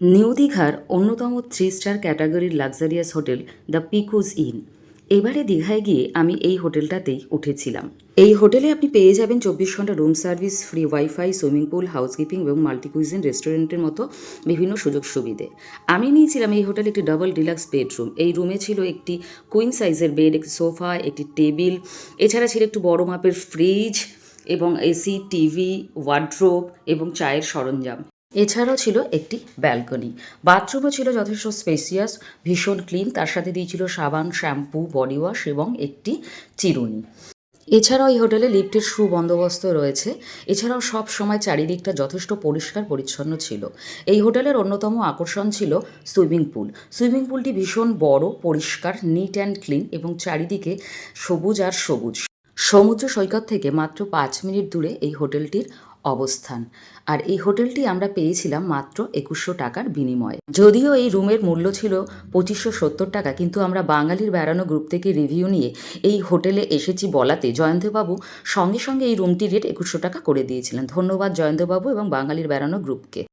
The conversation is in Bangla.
নিউ দীঘার অন্যতম থ্রি স্টার ক্যাটাগরির luxurious hotel the Pikuz inn এবারে দীঘায় গিয়ে আমি এই হোটেলটাতেই উঠেছিলাম। এই হোটেলে আপনি পেয়ে যাবেন চব্বিশ ঘণ্টা room service free wifi swimming pool housekeeping এবং মাল্টিকুইজিন রেস্টুরেন্টের মতো বিভিন্ন সুযোগ সুবিধে। আমি নিয়েছিলাম এই হোটেলে একটি ডাবল ডিলাক্স বেডরুম এই রুমে ছিল একটি কুইন সাইজের বেড একটি সোফা একটি টেবিল এছাড়া ছিল একটু বড় মাপের ফ্রিজ এবং এসি, টিভি ওয়ার্ড্রোব এবং চায়ের সরঞ্জাম। এছাড়াও ছিল একটি ব্যালকনি। বাথরুমও ছিল যথেষ্ট স্পেসিয়াস ভীষণ ক্লিন তার সাথে দিয়েছিল সাবান, শ্যাম্পু বডি ওয়াশ এবং একটি চিরুনি। এছাড়াও এই হোটেলে লিফটের সুবন্দোবস্ত রয়েছে। এছাড়াও সব সময় চারিদিকটা যথেষ্ট পরিষ্কার পরিচ্ছন্ন ছিল। এই হোটেলের অন্যতম আকর্ষণ ছিল সুইমিং পুল। সুইমিং পুলটি ভীষণ বড়, পরিষ্কার নিট অ্যান্ড ক্লিন এবং চারিদিকে সবুজ আর সবুজ। সমুদ্র সৈকত থেকে মাত্র পাঁচ মিনিট দূরে এই হোটেলটির অবস্থান। আর এই হোটেলটি আমরা পেয়েছিলাম মাত্র একুশশো টাকার বিনিময়ে। যদিও এই রুমের মূল্য ছিল পঁচিশশো সত্তর টাকা, কিন্তু আমরা বাঙালির বেড়ানো গ্রুপ থেকে রিভিউ নিয়ে এই হোটেলে এসেছি বলাতে। জয়ন্তবাবু সঙ্গে সঙ্গে এই রুমটির রেট একুশশো টাকা করে দিয়েছিলেন। ধন্যবাদ জয়ন্তবাবু এবং বাঙালির বেড়ানো গ্রুপকে।